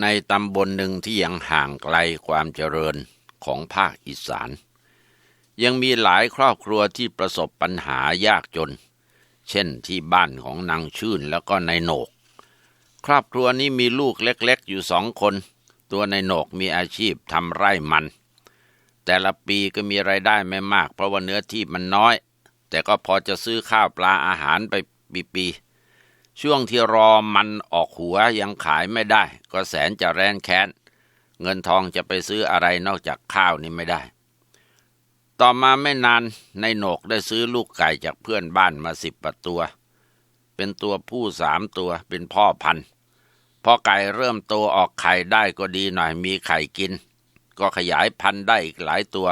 ในตำบลหนึ่งที่ยังห่างไกลความเจริญของภาคอีสาน ยังมีหลายครอบครัวที่ประสบปัญหายากจน เช่นที่บ้านของนางชื่นแล้วก็นายโหนก ครอบครัวนี้มีลูกเล็กๆ อยู่สองคน ตัวนายโหนกมีอาชีพทำไร่มัน แต่ละปีก็มีไรายได้ไม่มาก เพราะว่าเนื้อที่มันน้อย แต่ก็พอจะซื้อข้าวปลาอาหารไปปีๆ ช่วงที่รอมันออกหัวยังขายไม่ได้ ก็แสนจะแรนแค้น เงินทองจะไปซื้ออะไรนอกจากข้าวนี่ไม่ได้ ต่อมาไม่นานในโหนกได้ซื้อลูกไก่จากเพื่อนบ้านมาสิบตัว เป็นตัวผู้สามตัวเป็นพ่อพันธุ์พอไก่เริ่มโตออกไข่ได้ก็ดีหน่อยมีไข่กิน ก็ขยายพันธุ์ได้อีกหลายตัว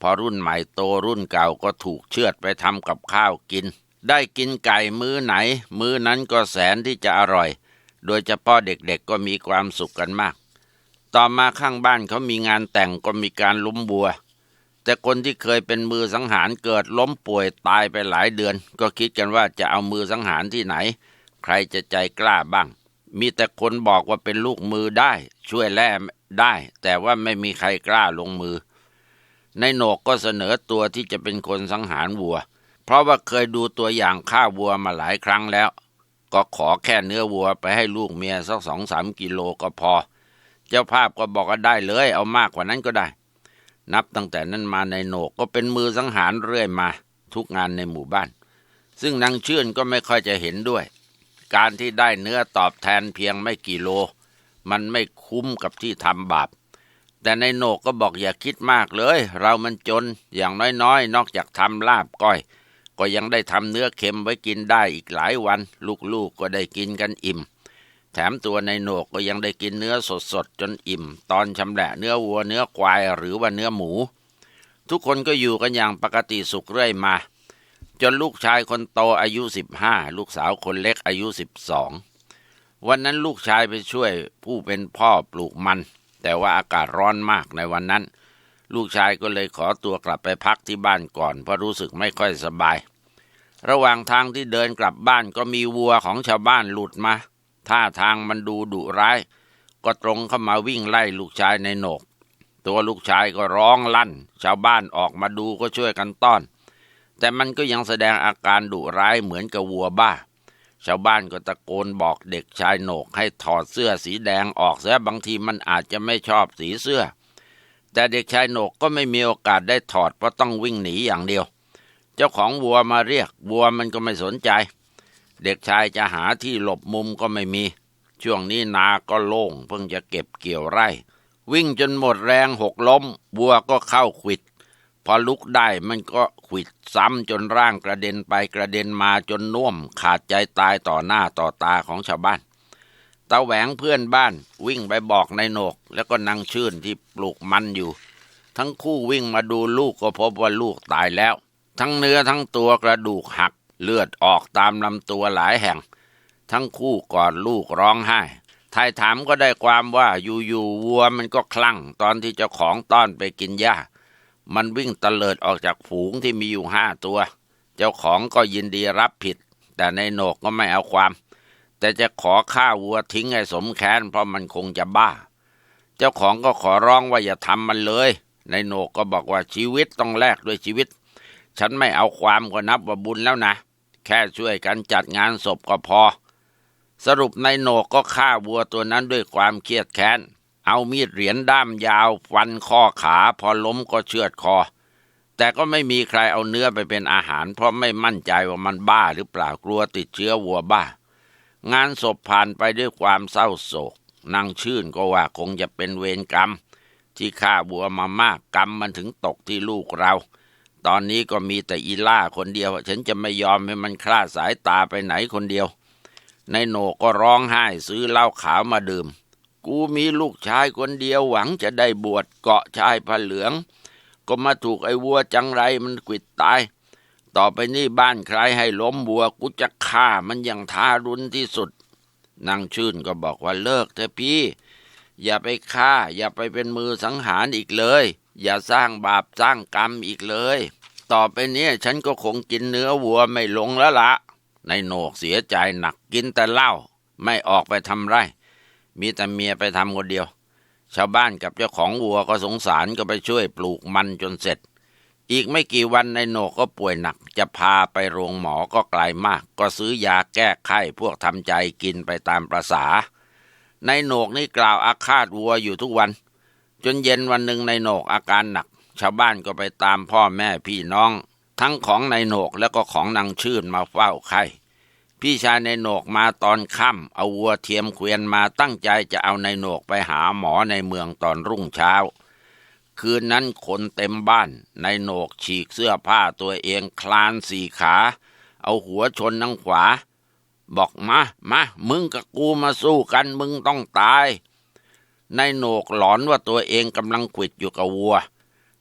พอรุ่นใหม่โตรุ่นเก่าก็ถูกเชือดไปทำกับข้าวกิน ได้กินไก่มื้อไหน มื้อนั้นก็แสนที่จะอร่อย โดยเฉพาะเด็กๆก็มีความสุขกันมาก ต่อมาข้างบ้านเขามีงานแต่งก็มีการล้มบัว แต่คนที่เคยเป็นมือสังหารเกิดล้มป่วยตายไปหลายเดือน ก็คิดกันว่าจะเอามือสังหารที่ไหน ใครจะใจกล้าบ้าง มีแต่คนบอกว่าเป็นลูกมือได้ ช่วยแล่ได้ แต่ว่าไม่มีใครกล้าลงมือ ในโหนกก็เสนอตัวที่จะเป็นคนสังหารวัว ราะว่าเคยดูตัวอย่างฆ่าวัวมาหลายครั้งแล้ว ก็ขอแค่เนื้อวัวไปให้ลูกเมียสักสองสามกิโลก็พอ เจ้าภาพก็บอกว่าได้เลย เอามากกว่านั้นก็ได้ นับตั้งแต่นั้นมาในโหนกก็เป็นมือสังหารเรื่อยมา ทุกงานในหมู่บ้าน ซึ่งนางเชื่อนก็ไม่ค่อยจะเห็นด้วย การที่ได้เนื้อตอบแทนเพียงไม่กี่โล มันไม่คุ้มกับที่ทำบาปแต่ในโหนกก็บอกอย่าคิดมากเลย เรามันจนอย่างน้อยๆนอกจากทำลาบก้อย ก็ยังได้ทำเนื้อเค็มไว้กินได้อีกหลายวัน ลูกๆก็ได้กินกันอิ่ม แถมตัวในโหนกก็ยังได้กินเนื้อสดๆจนอิ่ม ตอนชำแหละเนื้อวัวเนื้อควายหรือว่าเนื้อหมู ทุกคนก็อยู่กันอย่างปกติสุขเรื่อยมา จนลูกชายคนโตอายุสิบห้าลูกสาวคนเล็กอายุสิบสองวันนั้นลูกชายไปช่วยผู้เป็นพ่อปลูกมัน แต่ว่าอากาศร้อนมากในวันนั้น ลูกชายก็เลยขอตัวกลับไปพักที่บ้านก่อน เพราะรู้สึกไม่ค่อยสบาย ระหว่างทางที่เดินกลับบ้านก็มีวัวของชาวบ้านหลุดมา ท่าทางมันดูดุร้าย ก็ตรงเข้ามาวิ่งไล่ลูกชายในโหนก ตัวลูกชายก็ร้องลั่น ชาวบ้านออกมาดูก็ช่วยกันต้อน แต่มันก็ยังแสดงอาการดุร้ายเหมือนกับวัวบ้า ชาวบ้านก็ตะโกนบอกเด็กชายโหนกให้ถอดเสื้อสีแดงออกเสียบางทีมันอาจจะไม่ชอบสีเสื้อ แต่เด็กชายโหนกก็ไม่มีโอกาสได้ถอดเพราะต้องวิ่งหนีอย่างเดียว เจ้าของวัวมาเรียกวัวมันก็ไม่สนใจ เด็กชายจะหาที่หลบมุมก็ไม่มี ช่วงนี้นาก็โล่งเพิ่งจะเก็บเกี่ยวไร่ วิ่งจนหมดแรงหกล้มวัวก็เข้าขวิด พอลุกได้มันก็ขวิดซ้ำจนร่างกระเด็นไปกระเด็นมาจนน่วมขาดใจตายต่อหน้าต่อตาของชาวบ้าน ตาแหวงเพื่อนบ้าน วิ่งไปบอกนายโหนก แล้วก็นางชื่นที่ปลูกมันอยู่ ทั้งคู่วิ่งมาดูลูกก็พบว่าลูกตายแล้ว ทั้งเนื้อทั้งตัวกระดูกหัก เลือดออกตามลำตัวหลายแห่ง ทั้งคู่กอดลูกร้องไห้ทายถามก็ได้ความว่าอยู่ๆวัวมันก็คลั่ง ตอนที่เจ้าของต้อนไปกินหญ้า มันวิ่งตะเลิดออกจากฝูงที่มีอยู่ห้าตัว เจ้าของก็ยินดีรับผิด แต่ในโหนกก็ไม่เอาความ แต่จะขอฆ่าวัวทิ้งให้สมแค้นเพราะมันคงจะบ้า เจ้าของก็ขอร้องว่าอย่าทำมันเลยในโหนกก็บอกว่าชีวิตต้องแลกด้วยชีวิต ฉันไม่เอาความก็นับว่าบุญแล้วนะ แค่ช่วยกันจัดงานศพก็พอ สรุปในโหนกก็ฆ่าวัวตัวนั้นด้วยความเครียดแค้น เอามีดเหรียญด้ามยาวฟันข้อขาพอล้มก็เชือดคอ แต่ก็ไม่มีใครเอาเนื้อไปเป็นอาหาร เพราะไม่มั่นใจว่ามันบ้าหรือเปล่ากลัวติดเชื้อวัวบ้า งานศพผ่านไปด้วยความเศร้าโศกนางชื่นก็ว่าคงจะเป็นเวรกรรม ที่ฆ่าวัวมามากกรรมมันถึงตกที่ลูกเรา ตอนนี้ก็มีแต่อีล่าคนเดียว ฉันจะไม่ยอมให้มันคลาดสายตาไปไหนคนเดียว ในโหนก็ร้องไห้ซื้อเหล้าขาวมาดื่ม กูมีลูกชายคนเดียวหวังจะได้บวชเกาะชายผ้าเหลือง ก็มาถูกไอ้วัวจังไรมันกิดตาย ต่อไปนี่บ้านใครให้ล้มวัวกูจะฆ่ามันอย่างทารุณที่สุดนางชื่นก็บอกว่าเลิกเถอะพี่ อย่าไปฆ่า อย่าไปเป็นมือสังหารอีกเลย อย่าสร้างบาปสร้างกรรมอีกเลย ต่อไปนี้ฉันก็คงกินเนื้อวัวไม่ลงแล้วละในโหนกเสียใจหนักกินแต่เหล้าไม่ออกไปทำไร มีแต่เมียไปทำคนเดียว ชาวบ้านกับเจ้าของวัวก็สงสารก็ไปช่วยปลูกมันจนเสร็จ อีกไม่กี่วันในโหนกก็ป่วยหนัก จะพาไปโรงหมอก็ไกลมาก ก็ซื้อยาแก้ไข้พวกทำใจกินไปตามประษาในโหนกนี่กล่าวอาฆาตวัวอยู่ทุกวัน จนเย็นวันหนึ่งในโหนกอาการหนัก ชาวบ้านก็ไปตามพ่อแม่พี่น้อง ทั้งของในโหนกแล้วก็ของนางชื่นมาเฝ้าไข้พี่ชายในโหนกมาตอนค่ำเอาวัวเทียมเกวียนมาตั้งใจจะเอาในโหนกไปหาหมอในเมืองตอนรุ่งเช้า คืนนั้นคนเต็มบ้าน ในโหนกฉีกเสื้อผ้าตัวเองคลานสี่ขา เอาหัวชนทางขวา บอกมามามึงกับกูมาสู้กันมึงต้องตาย ในโหนกหลอนว่าตัวเองกำลังขวิดอยู่กับวัว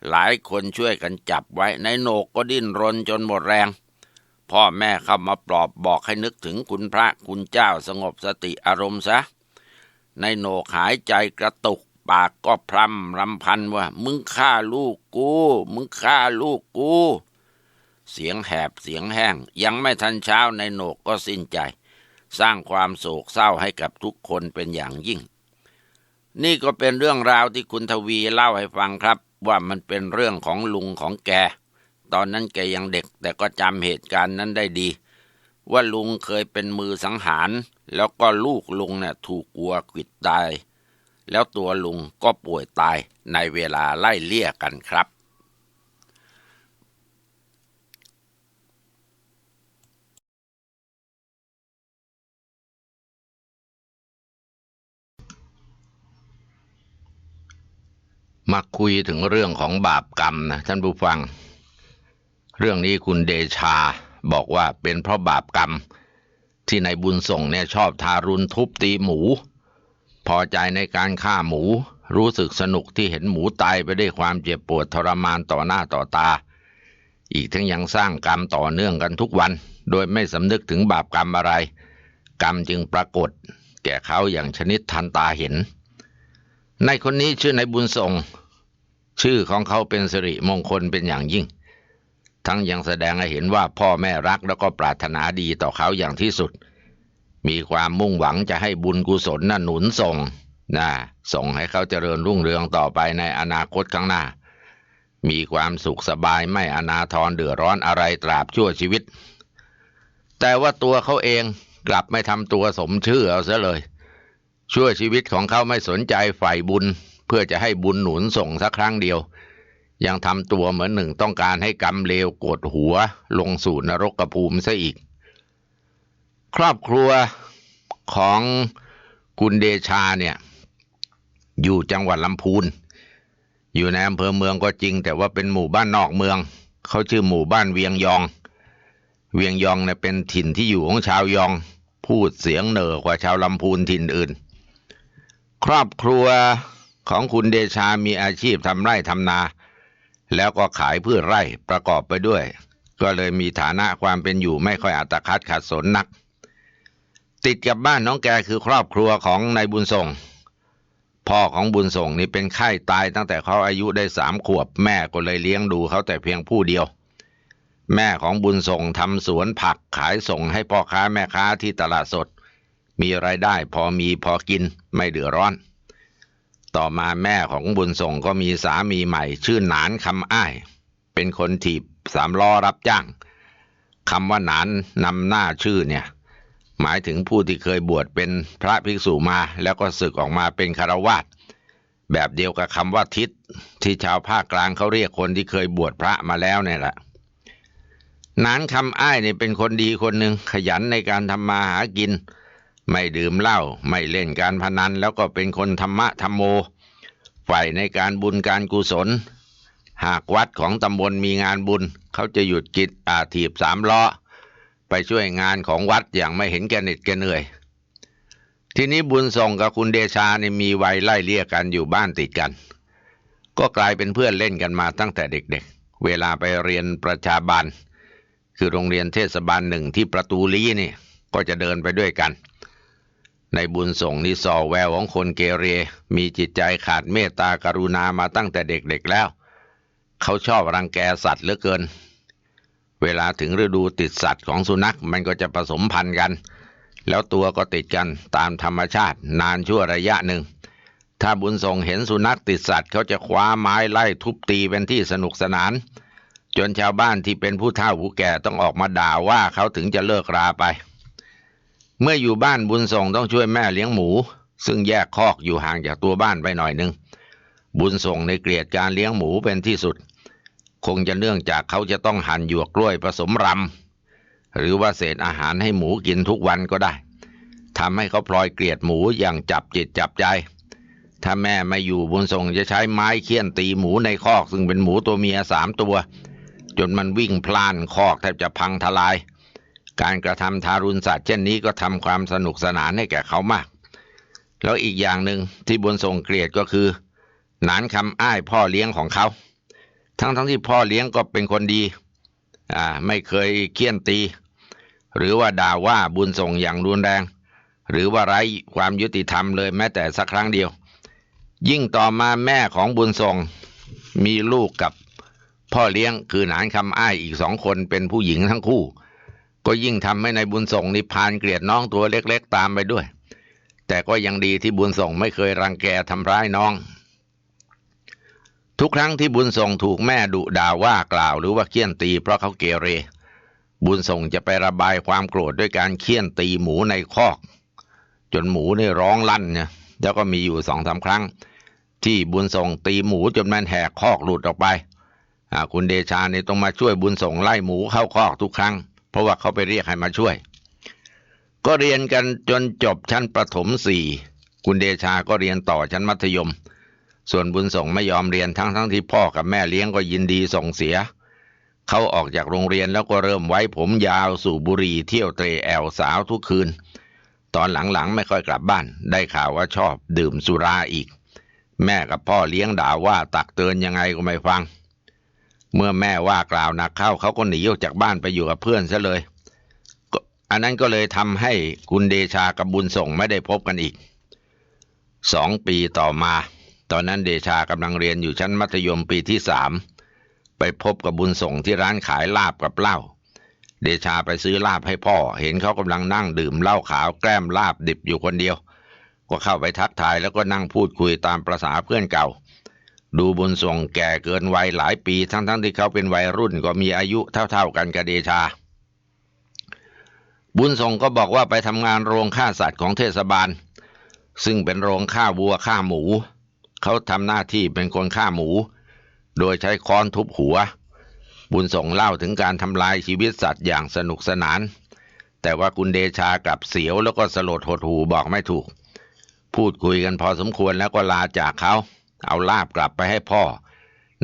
หลายคนช่วยกันจับไว้ ในโหนกก็ดิ้นรนจนหมดแรง พ่อแม่เข้ามาปลอบบอกให้นึกถึงคุณพระคุณเจ้าสงบสติอารมณ์ซะ ในโหนกหายใจกระตุก ปากก็พร่ำรำพันว่า มึงฆ่าลูกกู มึงฆ่าลูกกู เสียงแหบเสียงแห้ง ยังไม่ทันเช้าในโหนกก็สิ้นใจ สร้างความโศกเศร้าให้กับทุกคนเป็นอย่างยิ่ง นี่ก็เป็นเรื่องราวที่คุณทวีเล่าให้ฟังครับ ว่ามันเป็นเรื่องของลุงของแก ตอนนั้นแกยังเด็ก แต่ก็จำเหตุการณ์นั้นได้ดี ว่าลุงเคยเป็นมือสังหาร แล้วก็ลูกลุงเนี่ยถูกวัวขิดตาย แล้วตัวลุงก็ป่วยตายในเวลาไล่เลี่ยกันครับ มาคุยถึงเรื่องของบาปกรรมนะท่านผู้ฟัง เรื่องนี้คุณเดชาบอกว่าเป็นเพราะบาปกรรมที่ในบุญส่งเนี่ยชอบทารุณทุบตีหมู พอใจในการฆ่าหมู รู้สึกสนุกที่เห็นหมูตายไปด้วยความเจ็บปวดทรมานต่อหน้าต่อตา อีกทั้งยังสร้างกรรมต่อเนื่องกันทุกวัน โดยไม่สำนึกถึงบาปกรรมอะไร กรรมจึงปรากฏ แก่เขาอย่างชนิดทันตาเห็นในคนนี้ชื่อในบุญส่งชื่อของเขาเป็นสิริมงคลเป็นอย่างยิ่ง ทั้งยังแสดงให้เห็นว่าพ่อแม่รักแล้วก็ปรารถนาดีต่อเขาอย่างที่สุด มีความมุ่งหวังจะให้บุญกุศลน่ะหนุนส่งนะส่งให้เขาเจริญรุ่งเรืองต่อไปในอนาคตข้างหน้า มีความสุขสบายไม่อนาทรเดือดร้อนอะไรตราบชั่วชีวิต แต่ว่าตัวเขาเองกลับไม่ทำตัวสมชื่อเอาซะเลย ชั่วชีวิตของเขาไม่สนใจใฝ่บุญ เพื่อจะให้บุญหนุนส่งสักครั้งเดียว ยังทำตัวเหมือนหนึ่งต้องการให้กรรมเลวกดหัวลงสู่นรกภูมิซะอีก ครอบครัวของคุณเดชาเนี่ย อยู่จังหวัดลำพูน อยู่ในอำเภอเมืองก็จริง แต่ว่าเป็นหมู่บ้านนอกเมือง เขาชื่อหมู่บ้านเวียงยอง เวียงยองเนี่ยเป็นถิ่นที่อยู่ของชาวยอง พูดเสียงเหนอกว่าชาวลำพูนถิ่นอื่น ครอบครัวของคุณเดชามีอาชีพทำไร่ทำนา แล้วก็ขายพืชไร่ประกอบไปด้วย ก็เลยมีฐานะความเป็นอยู่ไม่ค่อยอัตคัดขัดสนนัก ติดกับบ้านน้องแกคือครอบครัวของนายบุญส่ง พ่อของบุญส่งนี่เป็นไข้ตายตั้งแต่เขาอายุได้สามขวบ แม่ก็เลยเลี้ยงดูเขาแต่เพียงผู้เดียว แม่ของบุญส่งทำสวนผักขายส่งให้พ่อค้าแม่ค้าที่ตลาดสด มีไรายได้พอมีพอกินไม่เดือดร้อน ต่อมาแม่ของบุญส่งก็มีสามีใหม่ ชื่อหนานคำอ้าย เป็นคนถีบสามล้อรับจ้างคำว่าหนานนำหน้าชื่อเนี่ย หมายถึงผู้ที่เคยบวชเป็นพระภิกษุมา แล้วก็ศึกออกมาเป็นคารวาสแบบเดียวกับคำว่าทิศที่ชาวภาคกลางเขาเรียกคนที่เคยบวชพระมาแล้วเนี่ยแหละนานคำอ้ายเนี่ยเป็นคนดีคนหนึ่งขยันในการทำมาหากิน ไม่ดื่มเหล้าไม่เล่นการพนัน แล้วก็เป็นคนธรรมะธรรมโมใฝ่ในการบุญการกุศล หากวัดของตำบลมีงานบุญ เขาจะหยุดกิจอาถีบสามล้อ ไปช่วยงานของวัดอย่างไม่เห็นแก่เหน็ดแก่เหนื่อย ทีนี้บุญส่งกับคุณเดชาเนี่ยมีวัยไล่เลี่ยกันอยู่บ้านติดกัน ก็กลายเป็นเพื่อนเล่นกันมาตั้งแต่เด็กๆเวลาไปเรียนประชาบาลคือโรงเรียนเทศบาลหนึ่งที่ประตูลี้นี่ก็จะเดินไปด้วยกัน ในบุญส่งนี่สอแววของคนเกเร มีจิตใจขาดเมตตากรุณามาตั้งแต่เด็กๆแล้ว เขาชอบรังแกสัตว์เหลือเกิน เวลาถึงฤดูติดสัตว์ของสุนัขมันก็จะผสมพันธุ์กัน แล้วตัวก็ติดกันตามธรรมชาตินานชั่วระยะหนึ่ง ถ้าบุญส่งเห็นสุนัขติดสัตว์เขาจะคว้าไม้ไล่ทุบตีเป็นที่สนุกสนาน จนชาวบ้านที่เป็นผู้เฒ่าผู้แก่ต้องออกมาด่าว่าเขาถึงจะเลิกราไป เมื่ออยู่บ้านบุญส่งต้องช่วยแม่เลี้ยงหมู ซึ่งแยกคอกอยู่ห่างจากตัวบ้านไปหน่อยหนึ่งบุญส่งในเกลียดการเลี้ยงหมูเป็นที่สุด คงจะเนื่องจากเขาจะต้องหั่นหยวกกล้วยผสมรำหรือว่าเศษอาหารให้หมูกินทุกวันก็ได้ทำให้เขาพลอยเกลียดหมูอย่างจับจิตจับใจ ถ้าแม่ไม่อยู่บุญส่งจะใช้ไม้เคี่ยนตีหมูในคอก ซึ่งเป็นหมูตัวเมียสามตัว จนมันวิ่งพล่านคอกแทบจะพังทลาย การกระทำทารุณสัตว์เช่นนี้ก็ทำความสนุกสนานให้แก่เขามาก แล้วอีกอย่างหนึ่งที่บุญส่งเกลียดก็คือ หนานคำอ้ายพ่อเลี้ยงของเขา ทั้งทั้งที่พ่อเลี้ยงก็เป็นคนดีอ่าไม่เคยเคี่ยนตี หรือว่าด่าว่าบุญส่งอย่างรุนแรง หรือว่าไร้ความยุติธรรมเลยแม้แต่สักครั้งเดียว ยิ่งต่อมาแม่ของบุญส่งมีลูกกับพ่อเลี้ยงคือหนานคำอ้ายอีกสองคนเป็นผู้หญิงทั้งคู่ ก็ยิ่งทำให้ในบุญส่งนิพานเกลียดน้องตัวเล็กๆตามไปด้วย แต่ก็ยังดีที่บุญส่งไม่เคยรังแกทำร้ายน้อง ทุกครั้งที่บุญส่งถูกแม่ดุด่าว่ากล่าวหรือว่าเคี่ยนตีเพราะเขาเกเร บุญส่งจะไประบายความโกรธด้วยการเคี่ยนตีหมูในคอก จนหมูนี่ร้องลั่นเนี่ยแล้วก็มีอยู่สองสาครั้ง ที่บุญส่งตีหมูจนมันแหกคอกหลุดออกไปคุณเดชาเนี่ยต้องมาช่วยบุญส่งไล่หมูเข้าคอกทุกครั้ง เพราะว่าเขาไปเรียกให้มาช่วย ก็เรียนกันจนจบชั้นประถมสี่คุณเดชาก็เรียนต่อชั้นมัธยม ส่วนบุญส่งไม่ยอมเรียนทั้งทั้งที่พ่อกับแม่เลี้ยงก็ยินดีส่งเสีย เขาออกจากโรงเรียนแล้วก็เริ่มไว้ผมยาวสู่บุรีเที่ยวเตรแอลสาวทุกคืน ตอนหลังๆไม่ค่อยกลับบ้าน ได้ข่าวว่าชอบดื่มสุราอีก แม่กับพ่อเลี้ยงด่าว่าตักเตือนยังไงก็ไม่ฟัง เมื่อแม่ว่ากล่าวหนักเข้าเขาก็หนีออกจากบ้านไปอยู่กับเพื่อนซะเลยอันนั้นก็เลยทำให้คุณเดชากับบุญส่งไม่ได้พบกันอีกสองปีต่อมา ตอนนั้นเดชากำลังเรียนอยู่ชั้นมัธยมปีที่สามไปพบกับบุญส่งที่ร้านขายลาบกับเหล้าเดชาไปซื้อลาบให้พ่อ เห็นเขากำลังนั่งดื่มเหล้าขาวแกล้มลาบดิบอยู่คนเดียว ก็เข้าไปทักทายแล้วก็นั่งพูดคุยตามประษาเพื่อนเก่า ดูบุญส่งแก่เกินวัยหลายปีทั้งๆทที่เขาเป็นวัยรุ่นก็มีอายุเท่าๆกันกับเดชา บุญส่งก็บอกว่าไปทำงานโรงฆ่าสัตว์ของเทศบาล ซึ่งเป็นโรงฆ่าวัวฆ่าหมู เขาทำหน้าที่เป็นคนฆ่าหมู โดยใช้ค้อนทุบหัว บุญส่งเล่าถึงการทำลายชีวิตสัตว์อย่างสนุกสนาน แต่ว่าคุณเดชากับเสียวแล้วก็สลดหดหูบอกไม่ถูก พูดคุยกันพอสมควรแล้วก็ลาจากเขา เอาลาบกลับไปให้พ่อ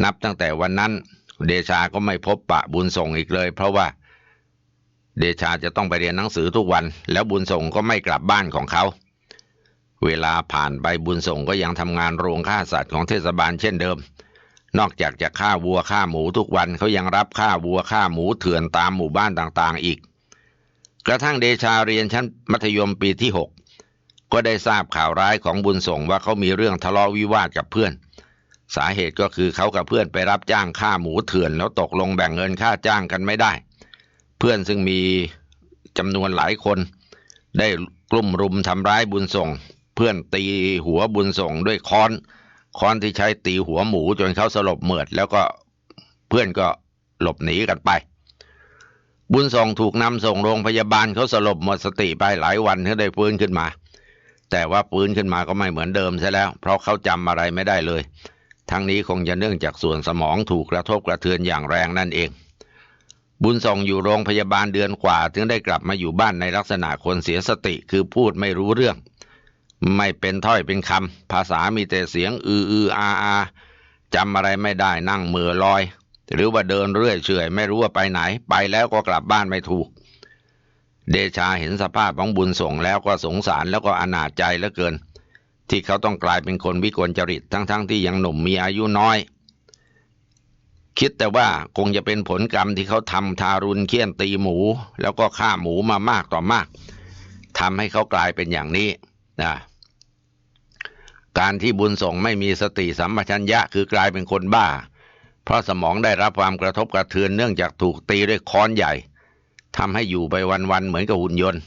นับตั้งแต่วันนั้น เดชาก็ไม่พบปะบุญส่งอีกเลย เพราะว่า เดชาจะต้องไปเรียนหนังสือทุกวัน แล้วบุญส่งก็ไม่กลับบ้านของเขา เวลาผ่านไปบุญส่งก็ยังทำงานโรงฆ่าสัตว์ของเทศบาลเช่นเดิม นอกจากจะฆ่าวัวฆ่าหมูทุกวันเขายังรับฆ่าวัวฆ่าหมูเถื่อนตามหมู่บ้านต่างๆอีก กระทั่งเดชาเรียนชั้นมัธยมปีที่หกก็ได้ทราบข่าวร้ายของบุญส่งว่าเขามีเรื่องทะเลาะวิวาทกับเพื่อน สาเหตุก็คือเขากับเพื่อนไปรับจ้างฆ่าหมูเถื่อนแล้วตกลงแบ่งเงินค่าจ้างกันไม่ได้ เพื่อนซึ่งมีจำนวนหลายคน ได้กลุ่มรุมทำร้ายบุญส่ง เพื่อนตีหัวบุญส่งด้วยค้อนค้อนที่ใช้ตีหัวหมูจนเขาสลบเหมือด แล้วก็เพื่อนก็หลบหนีกันไป บุญส่งถูกนำส่งโรงพยาบาลเขาสลบหมดสติไปหลายวันเขาได้ฟื้นขึ้นมา แต่ว่าฟื้นขึ้นมาก็ไม่เหมือนเดิมซะแล้ว เพราะเขาจำอะไรไม่ได้เลย ทั้งนี้คงจะเนื่องจากส่วนสมองถูกกระทบกระเทือนอย่างแรงนั่นเอง บุญส่งอยู่โรงพยาบาลเดือนกว่า ถึงได้กลับมาอยู่บ้านในลักษณะคนเสียสติคือพูดไม่รู้เรื่อง ไม่เป็นถ้อยเป็นคำภาษามีแต่เสียงอืออืออาอาจำอะไรไม่ได้นั่งมือลอย หรือว่าเดินเรื่อยเฉยไม่รู้ว่าไปไหน ไปแล้วก็กลับบ้านไม่ถูก เดชาเห็นสภาพของบุญส่งแล้วก็สงสารแล้วก็อนาจใจเหลือเกิน ที่เขาต้องกลายเป็นคนวิกลจริตทั้งๆทที่ยังหนุ่มมีอายุน้อย คิดแต่ว่าคงจะเป็นผลกรรมที่เขาทำทารุณเคี่ยนตีหมู แล้วก็ฆ่าหมูมามากต่อมากทำให้เขากลายเป็นอย่างนี้นะ การที่บุญส่งไม่มีสติสัมปชัญญะคือกลายเป็นคนบ้า เพราะสมองได้รับความกระทบกระเทือนเนื่องจากถูกตีด้วยค้อนใหญ่ทำให้อยู่ไปวันๆเหมือนกับหุ่นยนต์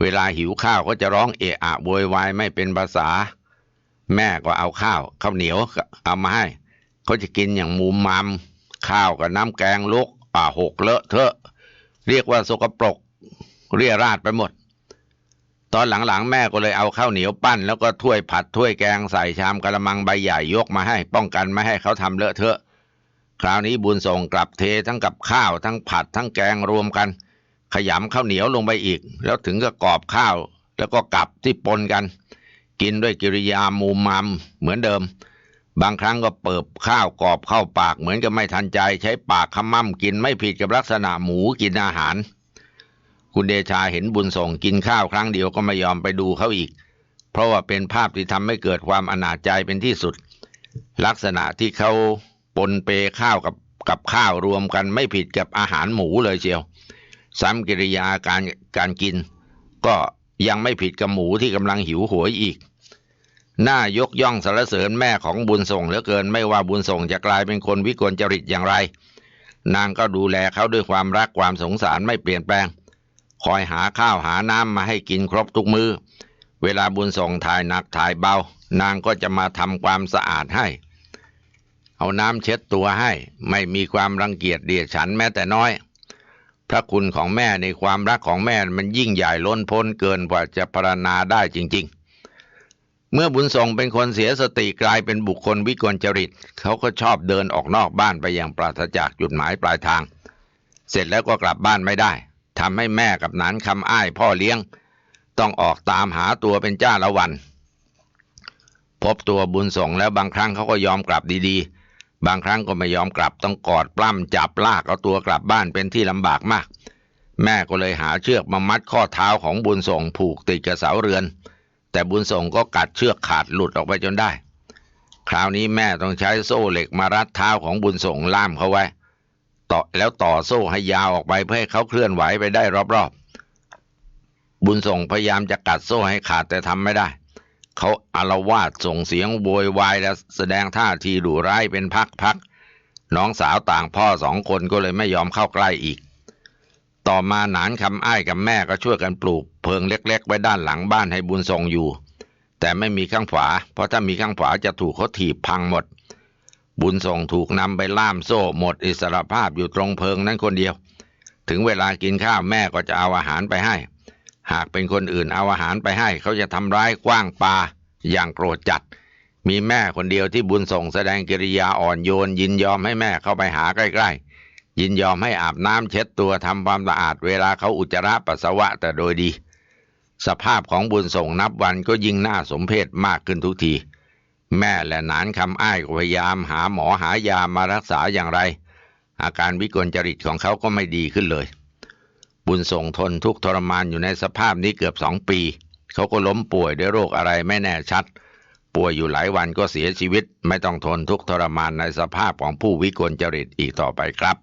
เวลาหิวข้าวก็จะร้องเอะอะโวยวายไม่เป็นภาษา แม่ก็เอาข้าวข้าวเหนียวเอามาให้ เขาจะกินอย่างมุมมามข้าวกับน้ำแกงลกอ่าหกเลอะเทอะ เรียกว่าสกปรกเรียราดไปหมด ตอนหลังๆ แม่ก็เลยเอาข้าวเหนียวปั้น แล้วก็ถ้วยผัดถ้วยแกงใส่ชามกระมังใบใหญ่ยกมาให้ป้องกันไม่ให้เขาทำเลอะเทอะ คราวนี้บุญส่งกลับเททั้งกับข้าวทั้งผัดทั้งแกงรวมกัน ขยำข้าวเหนียวลงไปอีก แล้วถึงก็กรอบข้าว แล้วก็กลับที่ปนกัน กินด้วยกิริยามูมามเหมือนเดิม บางครั้งก็เปิบข้าวกรอบเข้าปากเหมือนกับไม่ทันใจ ใช้ปากขมั่มกินไม่ผิดกับลักษณะหมูกินอาหาร คุณเดชาเห็นบุญส่งกินข้าวครั้งเดียวก็ไม่ยอมไปดูเขาอีก เพราะว่าเป็นภาพที่ทำให้เกิดความอนาจใจเป็นที่สุด ลักษณะที่เขาปนเปข้าวกับกับข้าวรวมกันไม่ผิดกับอาหารหมูเลยเชียว ซ้ำกิริยาการการกิน ก็ยังไม่ผิดกับหมูที่กำลังหิวโหวยอีก น่ายกย่องสรรเสริญแม่ของบุญส่งเหลือเกิน ไม่ว่าบุญส่งจะกลายเป็นคนวิกลจริตอย่างไร นางก็ดูแลเขาด้วยความรักความสงสารไม่เปลี่ยนแปลง คอยหาข้าวหาน้ำมาให้กินครบทุกมือเวลาบุญส่งถ่ายหนักถ่ายเบา นางก็จะมาทำความสะอาดให้ เอาน้ำเช็ดตัวให้ ไม่มีความรังเกียจเดียดฉันแม้แต่น้อย พระคุณของแม่ในความรักของแม่มันยิ่งใหญ่ล้นพ้นเกินกว่าจะพรรณนาได้จริง ๆเมื่อบุญส่งเป็นคนเสียสติกลายเป็นบุคคลวิกลจริต เขาก็ชอบเดินออกนอกบ้านไปอย่างปราศจากจุดหมายปลายทาง เสร็จแล้วก็กลับบ้านไม่ได้ ทำให้แม่กับหนานคำอ้ายพ่อเลี้ยง ต้องออกตามหาตัวเป็นจ้าละวัน พบตัวบุญส่งแล้วบางครั้งเขาก็ยอมกลับดีๆ บางครั้งก็ไม่ยอมกลับต้องกอดปล้ำจับลากเอาตัวกลับบ้านเป็นที่ลำบากมาก แม่ก็เลยหาเชือกมามัดข้อเท้าของบุญส่งผูกติดกับเสาเรือน แต่บุญส่งก็กัดเชือกขาดหลุดออกไปจนได้ คราวนี้แม่ต้องใช้โซ่เหล็กมารัดเท้าของบุญส่งล่ามเขาไว้ ต่อแล้วต่อโซ่ให้ยาวออกไปเพื่อให้เขาเคลื่อนไหวไปได้รอบๆ บุญส่งพยายามจะกัดโซ่ให้ขาดแต่ทำไม่ได้ เขาอารวาสส่งเสียงโวยวายและแสดงท่าทีดุร้ายเป็นพักๆ น้องสาวต่างพ่อสองคนก็เลยไม่ยอมเข้าใกล้อีก ต่อมาหนานคำอ้ายกับแม่ก็ช่วยกันปลูก เพิงเล็ก ๆ ไว้ด้านหลังบ้านให้บุญส่งอยู่ แต่ไม่มีข้างฝา เพราะถ้ามีข้างฝาจะถูกเขาถีบพังหมด บุญส่งถูกนำไปล่ามโซ่หมดอิสรภาพอยู่ตรงเพิงนั้นคนเดียว ถึงเวลากินข้าวแม่ก็จะเอาอาหารไปให้ หากเป็นคนอื่นเอาอาหารไปให้ เขาจะทำร้ายกว้างปาอย่างโกรธจัด มีแม่คนเดียวที่บุญส่งแสดงกิริยาอ่อนโยน ยินยอมให้แม่เข้าไปหาใกล้ๆ ยินยอมให้อาบน้ำเช็ดตัวทำความสะอาดเวลาเขาอุจจาระปัสสาวะแต่โดยดี สภาพของบุญส่งนับวันก็ยิ่งน่าสมเพชมากขึ้นทุกที แม่และหนานคำอ้ายพยายามหาหมอหายามารักษาอย่างไร อาการวิกลจริตของเขาก็ไม่ดีขึ้นเลย บุญส่งทนทุกทรมานอยู่ในสภาพนี้เกือบสองปี เขาก็ล้มป่วยด้วยโรคอะไรไม่แน่ชัด ป่วยอยู่หลายวันก็เสียชีวิต ไม่ต้องทนทุกทรมานในสภาพของผู้วิกลจริตอีกต่อไปครับ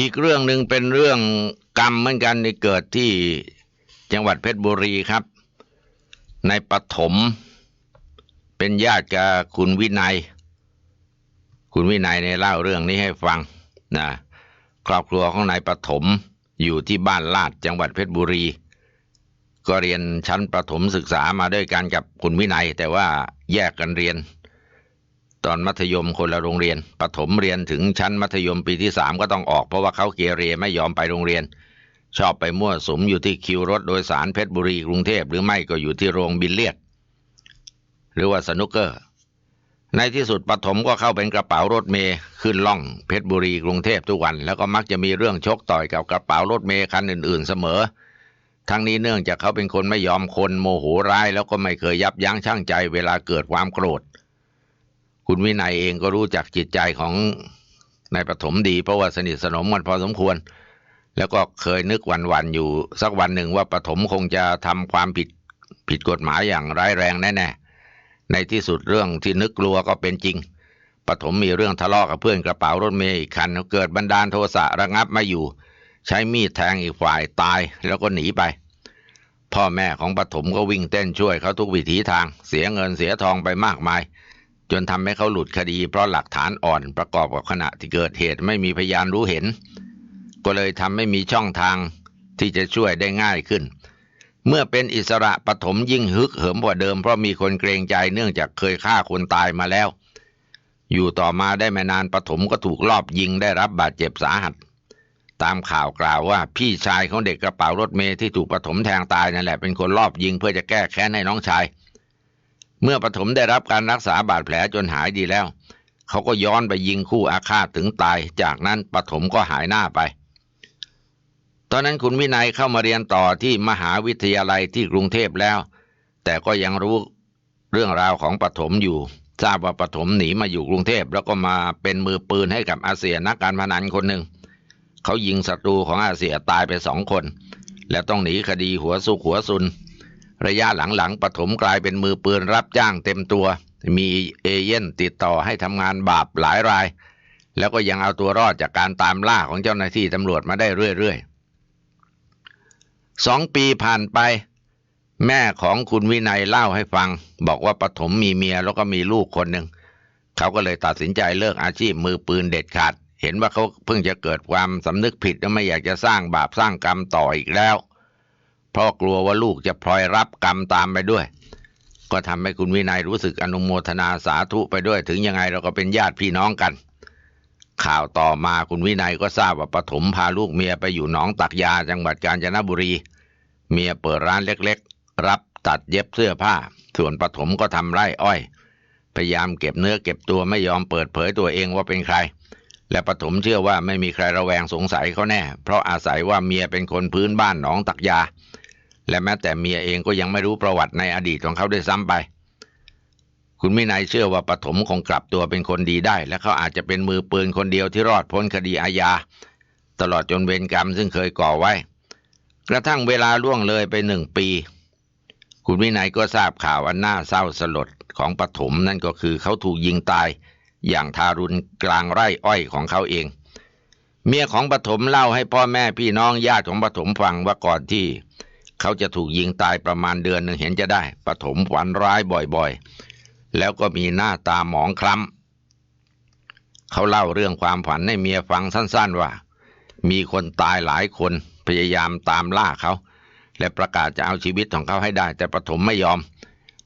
อีกเรื่องหนึ่งเป็นเรื่องกรรมเหมือนกันในเกิดที่จังหวัดเพชรบุรีครับ ในปฐมเป็นญาติกับคุณวินัย คุณวินัยในเล่าเรื่องนี้ให้ฟังนะครอบครัวของนายปฐมอยู่ที่บ้านลาดจังหวัดเพชรบุรี ก็เรียนชั้นประถมศึกษามาด้วยกันกับคุณวินัย แต่ว่าแยกกันเรียน ตอนมัธยมคนละโรงเรียนปฐมเรียนถึงชั้นมัธยมปีที่สามก็ต้องออกเพราะว่าเขาเกเรไม่ยอมไปโรงเรียน ชอบไปมั่วสุมอยู่ที่คิวรถโดยสารเพชรบุรีกรุงเทพหรือไม่ก็อยู่ที่โรงบิลเลียด หรือว่าสนุกเกอร์ ในที่สุดปฐมก็เข้าเป็นกระเป๋ารถเมย์ขึ้นล่องเพชรบุรีกรุงเทพทุกวัน แล้วก็มักจะมีเรื่องชกต่อยกับกระเป๋ารถเมย์คันอื่น ๆ เสมอ ทั้งนี้เนื่องจากเขาเป็นคนไม่ยอมคนโมโหร้าย แล้วก็ไม่เคยยับยั้งชั่งใจเวลาเกิดความโกรธ คุณวินัยเองก็รู้จักจิตใจของนายปฐมดี เพราะว่าสนิทสนมกันพอสมควร แล้วก็เคยนึกวันๆอยู่สักวันหนึ่งว่าปฐมคงจะทำความผิดผิดกฎหมายอย่างร้ายแรงแน่ๆในที่สุดเรื่องที่นึกกลัวก็เป็นจริงปฐมมีเรื่องทะเลาะกับเพื่อนกระเป๋ารถเมย์อีกคันเกิดบันดาลโทสะระงับไม่อยู่ ใช้มีดแทงอีกฝ่ายตายแล้วก็หนีไป พ่อแม่ของปฐมก็วิ่งเต้นช่วยเขาทุกวิถีทาง เสียเงินเสียทองไปมากมาย จนทำให้เขาหลุดคดี เพราะหลักฐานอ่อนประกอบกับขณะที่เกิดเหตุไม่มีพยานรู้เห็น ก็เลยทำให้มีช่องทางที่จะช่วยได้ง่ายขึ้น เมื่อเป็นอิสระปฐมยิ่งฮึกเหิมกว่าเดิมเพราะมีคนเกรงใจเนื่องจากเคยฆ่าคนตายมาแล้ว อยู่ต่อมาได้ไม่นานปฐมก็ถูกลอบยิงได้รับบาดเจ็บสาหัส ตามข่าวกล่าวว่าพี่ชายของเด็กกระเป๋ารถเมย์ที่ถูกปฐมแทงตายนั่นแหละเป็นคนลอบยิงเพื่อจะแก้แค้นให้น้องชาย เมื่อปฐมได้รับการรักษาบาดแผลจนหายดีแล้ว เขาก็ย้อนไปยิงคู่อาฆาตถึงตาย จากนั้นปฐมก็หายหน้าไป ตอนนั้นคุณวินัยเข้ามาเรียนต่อที่มหาวิทยาลัยที่กรุงเทพแล้ว แต่ก็ยังรู้เรื่องราวของปฐมอยู่ ทราบว่าปฐมหนีมาอยู่กรุงเทพแล้วก็มาเป็นมือปืนให้กับอาเซียนักการพนันคนหนึ่ง เขายิงศัตรูของอาเซียตายไปสองคน และต้องหนีคดีหัวสุกหัวซุน ระยะหลังๆปฐมกลายเป็นมือปืนรับจ้างเต็มตัว มีเอเย่นติดต่อให้ทำงานบาปหลายราย แล้วก็ยังเอาตัวรอดจากการตามล่าของเจ้าหน้าที่ตำรวจมาได้เรื่อยๆสองปีผ่านไป แม่ของคุณวินัยเล่าให้ฟัง บอกว่าปฐมมีเมียแล้วก็มีลูกคนหนึ่งเขาก็เลยตัดสินใจเลิกอาชีพมือปืนเด็ดขาด เห็นว่าเขาเพิ่งจะเกิดความสำนึกผิดและไม่อยากจะสร้างบาปสร้างกรรมต่ออีกแล้ว เพราะกลัวว่าลูกจะพลอยรับกรรมตามไปด้วย ก็ทำให้คุณวินัยรู้สึกอนุโมทนาสาธุไปด้วย ถึงยังไงเราก็เป็นญาติพี่น้องกัน ข่าวต่อมาคุณวินัยก็ทราบว่าปฐมพาลูกเมียไปอยู่หนองตักยาจังหวัดกาญจนบุรี เมียเปิดร้านเล็กๆ รับตัดเย็บเสื้อผ้า ส่วนปฐมก็ทำไร่อ้อย พยายามเก็บเนื้อเก็บตัวไม่ยอมเปิดเผยตัวเองว่าเป็นใครและปฐมเชื่อว่าไม่มีใครระแวงสงสัยเขาแน่ เพราะอาศัยว่าเมียเป็นคนพื้นบ้านหนองตักยา และแม้แต่เมียเองก็ยังไม่รู้ประวัติในอดีตของเขาด้วยซ้ำไป คุณมินัยเชื่อว่าปฐมคงกลับตัวเป็นคนดีได้ และเขาอาจจะเป็นมือปืนคนเดียวที่รอดพ้นคดีอาญาตลอดจนเวรกรรมซึ่งเคยก่อไว้ กระทั่งเวลาล่วงเลยไปหนึ่งปี คุณวินัยก็ทราบข่าวอันน่าเศร้าสลดของปฐมนั่นก็คือเขาถูกยิงตาย อย่างทารุณกลางไร่อ้อยของเขาเอง เมียของปฐมเล่าให้พ่อแม่พี่น้องญาติของปฐมฟังว่าก่อนที่ เขาจะถูกยิงตายประมาณเดือนหนึ่งเห็นจะได้ปฐมฝันร้ายบ่อยๆ แล้วก็มีหน้าตาหมองคล้ำเขาเล่าเรื่องความฝันให้เมียฟังสั้น ๆว่า มีคนตายหลายคนพยายามตามล่าเขา และประกาศจะเอาชีวิตของเขาให้ได้ แต่ปฐมไม่ยอม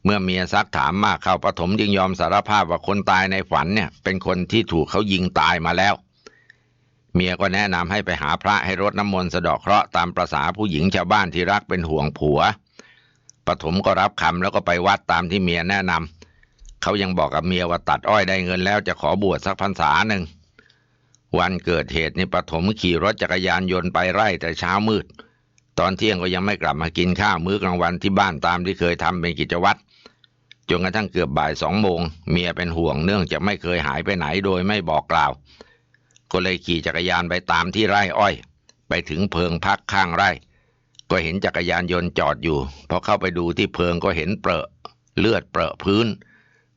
เมื่อเมียซักถามมากเข้าปฐมจึงยอมสารภาพว่าคนตายในฝันเนี่ย เป็นคนที่ถูกเขายิงตายมาแล้ว เมียก็แนะนำให้ไปหาพระให้รดน้ำมนต์สะเดาะเคราะห์ตามประษาผู้หญิงชาวบ้านที่รักเป็นห่วงผัวปฐมก็รับคำแล้วก็ไปวัดตามที่เมียแนะนำเขายังบอกกับเมียว่าตัดอ้อยได้เงินแล้วจะขอบวชสักพรรษาหนึ่ง วันเกิดเหตุนี่ปฐมขี่รถจักรยานยนต์ไปไร่แต่เช้ามืด ตอนเที่ยงก็ยังไม่กลับมากินข้าวมื้อกลางวันที่บ้านตามที่เคยทำเป็นกิจวัตรจนกระทั่งเกือบบ่ายสองโมงเมียเป็นห่วงเนื่องจากไม่เคยหายไปไหนโดยไม่บอกกล่าว ก็เลยขี่จักรยานไปตามที่ไร่อ้อย ไปถึงเพิงพักข้างไร่ ก็เห็นจักรยานยนต์จอดอยู่ พอเข้าไปดูที่เพิงก็เห็นเปรอะเลือดเปรอะพื้น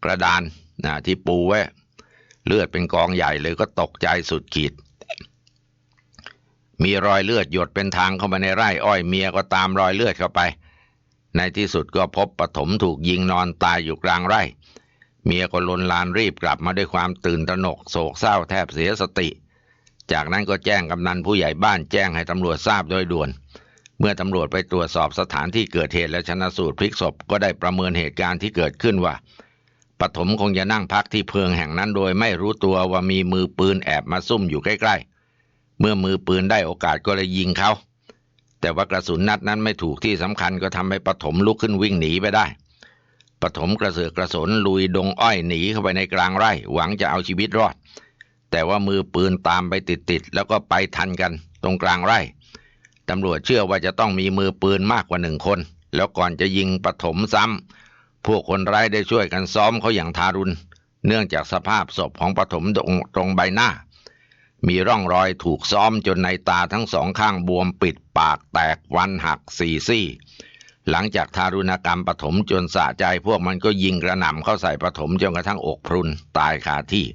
กระดานนะที่ปูไว้เลือดเป็นกองใหญ่เลยก็ตกใจสุดขีด มีรอยเลือดหยดเป็นทางเข้ามาในไร่อ้อยเมียก็ตามรอยเลือดเข้าไป ในที่สุดก็พบปฐมถูกยิงนอนตายอยู่กลางไร่ เมียก็ลนลานรีบกลับมาด้วยความตื่นตระหนกโศกเศร้าแทบเสียสติ จากนั้นก็แจ้งกำนันผู้ใหญ่บ้านแจ้งให้ตำรวจทราบโดยด่วน เมื่อตำรวจไปตรวจสอบสถานที่เกิดเหตุและชนะสูตรพลิกศพก็ได้ประเมินเหตุการณ์ที่เกิดขึ้นว่าปฐมคงจะนั่งพักที่เพิงแห่งนั้นโดยไม่รู้ตัวว่ามีมือปืนแอบมาซุ่มอยู่ใกล้ๆ เมื่อมือปืนได้โอกาสก็เลยยิงเขา แต่ว่ากระสุนนัดนั้นไม่ถูกที่สำคัญก็ทำให้ปฐมลุกขึ้นวิ่งหนีไปได้ปฐมกระเสือกกระสนลุยดงอ้อยหนีเข้าไปในกลางไร่ หวังจะเอาชีวิตรอด แต่ว่ามือปืนตามไปติดๆ แล้วก็ไปทันกัน ตรงกลางไร่ ตำรวจเชื่อว่าจะต้องมีมือปืนมากกว่าหนึ่งคน แล้วก่อนจะยิงปฐมซ้ำ พวกคนร้ายได้ช่วยกันซ้อมเขาอย่างทารุณ เนื่องจากสภาพศพของปฐมตรงตรงใบหน้า มีร่องรอยถูกซ้อมจนในตาทั้งสองข้างบวมปิดปากแตกวันหักสี่ซี่ หลังจากทารุณกรรมปฐมจนสะใจพวกมันก็ยิงกระหน่ำเข้าใส่ปฐมจนกระทั่งอกพรุนตายคาที่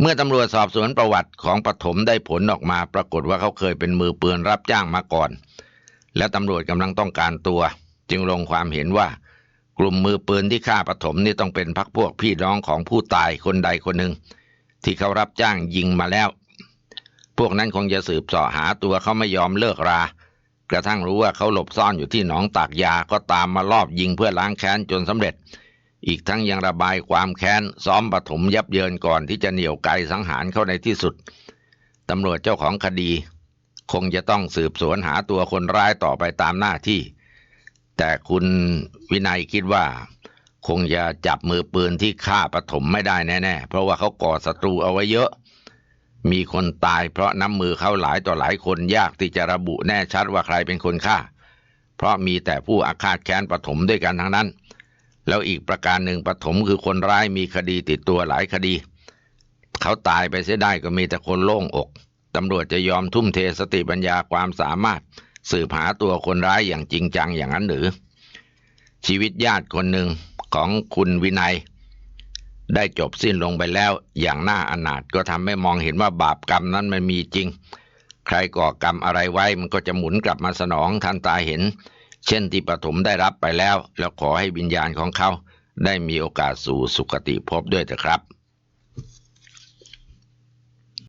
เมื่อตำรวจสอบสวนประวัติของปฐมได้ผลออกมา ปรากฏว่าเขาเคยเป็นมือปืนรับจ้างมาก่อน และตำรวจกำลังต้องการตัว จึงลงความเห็นว่า กลุ่มมือปืนที่ฆ่าปฐมนี่ต้องเป็นพักพวกพี่น้องของผู้ตายคนใดคนหนึ่ง ที่เขารับจ้างยิงมาแล้ว พวกนั้นคงจะสืบสาะหาตัวเขาไม่ยอมเลิกรา กระทั่งรู้ว่าเขาหลบซ่อนอยู่ที่หนองตากยาก็ตามมาลอบยิงเพื่อล้างแค้นจนสำเร็จ อีกทั้งยังระบายความแค้น ซ้อมปฐมยับเยินก่อนที่จะเหนี่ยวไกสังหารเข้าในที่สุด ตำรวจเจ้าของคดี คงจะต้องสืบสวนหาตัวคนร้ายต่อไปตามหน้าที่ แต่คุณวินัยคิดว่า คงจะจับมือปืนที่ฆ่าปฐมไม่ได้แน่ๆ เพราะว่าเขาก่อศัตรูเอาไว้เยอะ มีคนตายเพราะน้ำมือเขาหลายต่อหลายคนยากที่จะระบุแน่ชัดว่าใครเป็นคนฆ่า เพราะมีแต่ผู้อาฆาตแค้นปฐมด้วยกันทั้งนั้น แล้วอีกประการหนึ่งปฐมคือคนร้ายมีคดีติดตัวหลายคดี เขาตายไปเสียได้ก็มีแต่คนโล่งอกตำรวจจะยอมทุ่มเทสติปัญญาความสามารถ สืบหาตัวคนร้ายอย่างจริงจังอย่างนั้นหรือ ชีวิตญาติคนหนึ่งของคุณวินัย ได้จบสิ้นลงไปแล้วอย่างน่าอนาถก็ทำให้มองเห็นว่าบาปกรรมนั้นมันมีจริง ใครก่อกรรมอะไรไว้มันก็จะหมุนกลับมาสนองทันตาเห็น เช่นที่ปฐมได้รับไปแล้ว แล้วขอให้วิญญาณของเขาได้มีโอกาสสู่สุคติภพด้วยเถอะครับ